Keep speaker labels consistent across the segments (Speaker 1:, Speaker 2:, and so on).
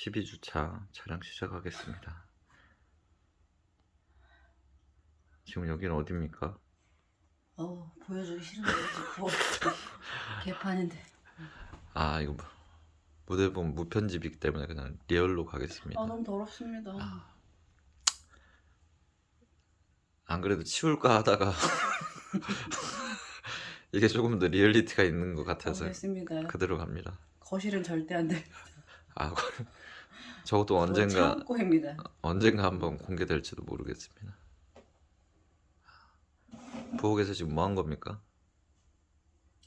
Speaker 1: 12주차 촬영 시작하겠습니다. 지금 여기는 어디입니까?
Speaker 2: 어 보여주기 싫은데 지금 개판인데
Speaker 1: 아 이거 뭐- 무대본 무편집이기 때문에 그냥 리얼로 가겠습니다.
Speaker 2: 아 너무 더럽습니다
Speaker 1: 아. 안 그래도 치울까 하다가 이게 조금 더 리얼리티가 있는 것 같아서
Speaker 2: 알겠습니다
Speaker 1: 그대로 갑니다.
Speaker 2: 거실은 절대 안돼
Speaker 1: 아 저것도 언젠가
Speaker 2: 창고입니다
Speaker 1: 언젠가 한번 공개될지도 모르겠습니다. 부엌에서 지금 뭐 한 겁니까?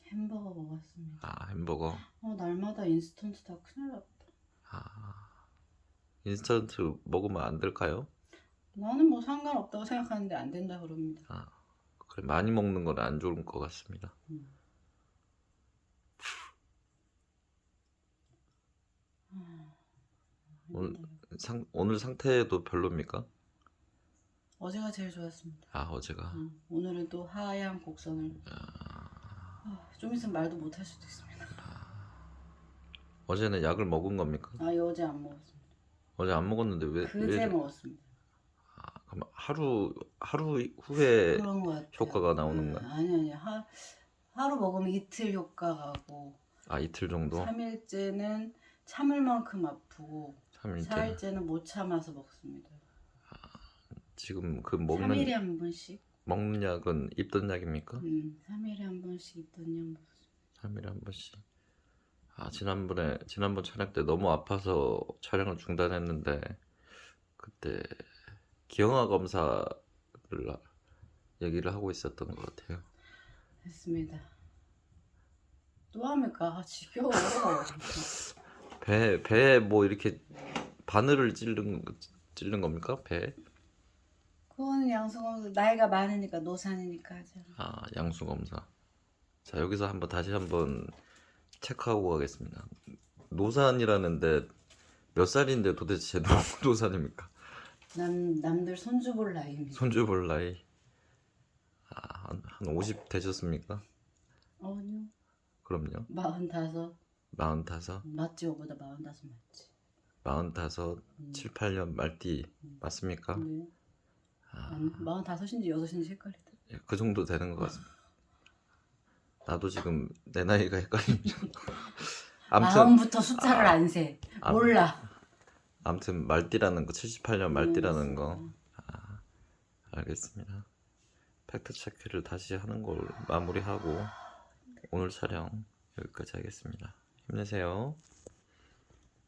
Speaker 2: 햄버거 먹었습니다
Speaker 1: 아 햄버거.
Speaker 2: 어 날마다 인스턴트 다 큰일 났다
Speaker 1: 아 인스턴트 먹으면 안 될까요?
Speaker 2: 나는 뭐 상관없다고 생각하는데 안 된다 그럽니다
Speaker 1: 아 그래 많이 먹는 건 안 좋은 것 같습니다.
Speaker 2: 음.
Speaker 1: 오늘-
Speaker 2: 힘들어요.
Speaker 1: 상 오늘 상태도 별로입니까?
Speaker 2: 어제가 제일 좋았습니다
Speaker 1: 아 어제가
Speaker 2: 음, 오늘은 또 하얀 곡선을 아, 좀 있으면 말도 못 할 수도 있습니다
Speaker 1: 어제는 약을 먹은 겁니까?
Speaker 2: 아 어제 안 먹었습니다
Speaker 1: 어제 안 먹었는데 왜?
Speaker 2: 그제
Speaker 1: 왜
Speaker 2: 먹었습니다
Speaker 1: 아, 그럼 하루 하루 후에
Speaker 2: 그런 거 같아요.
Speaker 1: 효과가 나오는
Speaker 2: 네,
Speaker 1: 거야?
Speaker 2: 아니 아니 하, 하루 먹으면 이틀 효과 가고
Speaker 1: 아 이틀 정도?
Speaker 2: 3일째는 참을 만큼 아프고
Speaker 1: 3일째
Speaker 2: 4일째는 못 참아서 먹습니다.
Speaker 1: 지금 그 먹는
Speaker 2: 3일에 한 번씩.
Speaker 1: 먹는 약은 입던 약입니까?
Speaker 2: 음, 3일에 한 번씩 있던 약 먹습니다.
Speaker 1: 3일에 한 번씩. 아 지난번에 지난번 촬영 때 너무 아파서 촬영을 중단했는데 그때 기형아 검사를 하- 얘기를 하고 있었던 것 같아요.
Speaker 2: 됐습니다. 또 합니까? 아, 지겨워.
Speaker 1: 배 배에 뭐 이렇게 바늘을 찌른 찌른 겁니까? 배?
Speaker 2: 그건 양성검사 나이가 많으니까 노산이니까 하잖아.
Speaker 1: 아 양수 검사. 자 여기서 한번 다시 한번 체크하고 가겠습니다. 노산이라는데 몇 살인데 도대체 너무 노산입니까?
Speaker 2: 남 남들 손주 볼 나이입니다.
Speaker 1: 손주 볼 나이 아, 한, 한50 되셨습니까?
Speaker 2: 아니요.
Speaker 1: 그럼요.
Speaker 2: 마흔다섯
Speaker 1: 마흔다섯,
Speaker 2: 맞지? 오보다 마흔다섯 맞지?
Speaker 1: 마흔다섯,
Speaker 2: 음.
Speaker 1: 7, 8년 말띠 맞습니까?
Speaker 2: 네.
Speaker 1: 아,
Speaker 2: 아니, 마흔다섯인지 여섯인지 헷갈리다.
Speaker 1: 예, 그 정도 되는 것 같습니다. 나도 지금 내 나이가 헷갈립니다. 아무튼
Speaker 2: 마음부터 숫자를
Speaker 1: 아,
Speaker 2: 안 세.
Speaker 1: 아,
Speaker 2: 몰라.
Speaker 1: 아무튼 말띠라는 거 78년 말띠라는
Speaker 2: 음,
Speaker 1: 거 알겠습니다. 팩트 체크를 다시 하는 걸 마무리하고 오늘 촬영 여기까지 하겠습니다. 힘내세요.